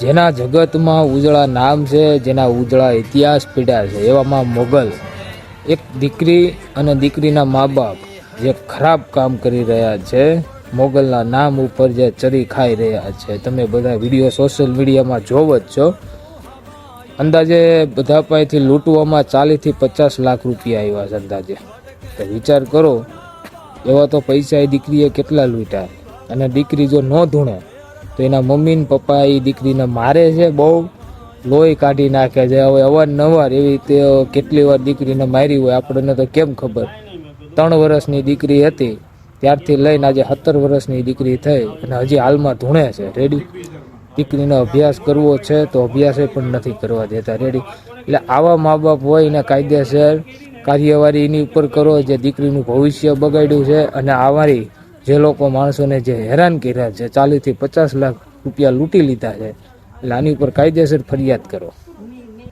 જેના જગતમાં ઉજળા નામ છે, જેના ઉજળા ઇતિહાસ પીડ્યા છે, એવામાં મોગલ, એક દીકરી અને દીકરીના મા બાપ જે ખરાબ કામ કરી રહ્યા છે, મોગલના નામ ઉપર જે ચરી ખાઈ રહ્યા છે. તમે બધા વીડિયો સોશિયલ મીડિયામાં જોવો જ છો. અંદાજે બધા પાસેથી લૂંટવામાં ચાલીસથી પચાસ લાખ રૂપિયા આવ્યા છે અંદાજે. તો વિચાર કરો, એવા તો પૈસા એ દીકરીએ કેટલા લૂંટ્યા? અને દીકરી જો ન ધૂણે તો એના મમ્મી ને પપ્પા એ દીકરીને મારે છે બહુ, લોહી કાઢી નાખે છે. હવે અવારનવાર એવી રીતે કેટલી વાર દીકરીને મારી હોય આપણને તો કેમ ખબર? ત્રણ વર્ષની દીકરી હતી, ત્યારથી લઈને આજે સત્તર વર્ષની દીકરી થઈ અને હજી હાલમાં ધૂણે છે. રેડી દીકરીનો અભ્યાસ કરવો છે તો અભ્યાસ પણ નથી કરવા દેતા. રેડી એટલે આવા મા બાપ હોય એને કાયદેસર કાર્યવાહી એની ઉપર કરો જે દીકરીનું ભવિષ્ય બગાડ્યું છે અને આવારી જે લોકો માણસોને જે હેરાન કર્યા છે ચાલીસથી પચાસ લાખ રૂપિયા લૂંટી લીધા છે, એટલે આની ઉપર કાયદેસર ફરિયાદ કરો.